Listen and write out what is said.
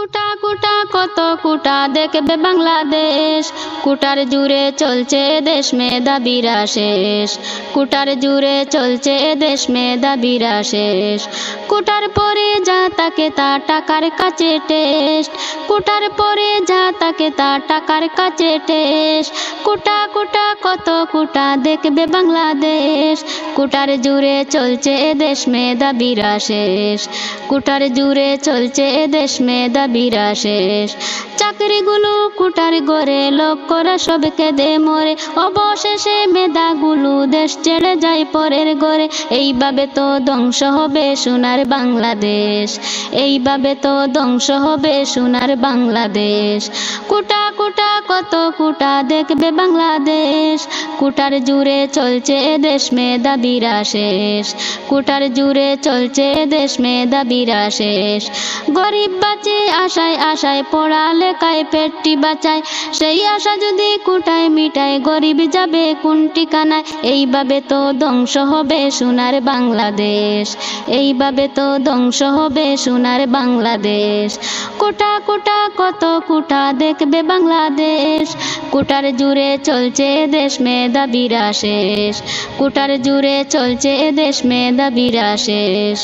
কুটা কুটা কত কুটা দেখবে বাংলাদেশ। কুটার জুড়ে চলছে দেশ মেধাবীরা শেষ কুটার জুড়ে চলছে দেশ মেধাবীরা শেষ কুটার পরে যা তাকে তা টাকার কাছে টেস্ট। কুটার পরে যা তাকে তা টাকার কাছে টেস্ট। কুটা কুটা কত কুটা দেখবে বাংলাদেশ। কুটার জুড়ে চলছে দেশ মেধাবীরা শেষ কুটার জুড়ে চলছে দেশ মেধাবীরা শেষ। চাকরিগুলো কুটার গড়ে লোক করা সবকে দে মরে। অবশেষে মেধাগুলো দেশ ছেড়ে যায় পরের গড়ে এইভাবে তো ধ্বংস হবে সোনার বাংলাদেশ। এইভাবে তো ধ্বংস হবে সোনার বাংলাদেশ। কুটার কুটা কত কুটা দেখবে বাংলাদেশ? কুটার জুড়ে চলছে দেশ মেধাবীরা শেষ। কুটার জুড়ে চলছে দেশ মেধাবীরা শেষ। গরিব বাঁচে আশায় আশায়, পড়ালেখায় পেটটি বাঁচায়। সেই আশা যদি কুটায় মিটায়, গরিব যাবে কোন ঠিকানায়? এইভাবে তো ধ্বংস হবে সোনার বাংলাদেশ। এইভাবে তো ধ্বংস হবে সোনার বাংলাদেশ। কোটা কোটা কত কুটা দেখবে বাংলাদেশ? কুটার জুড়ে চলছে দেশ মেধাবীরা শেষ। কুটার জুড়ে চলছে দেশ মেধাবীরা শেষ।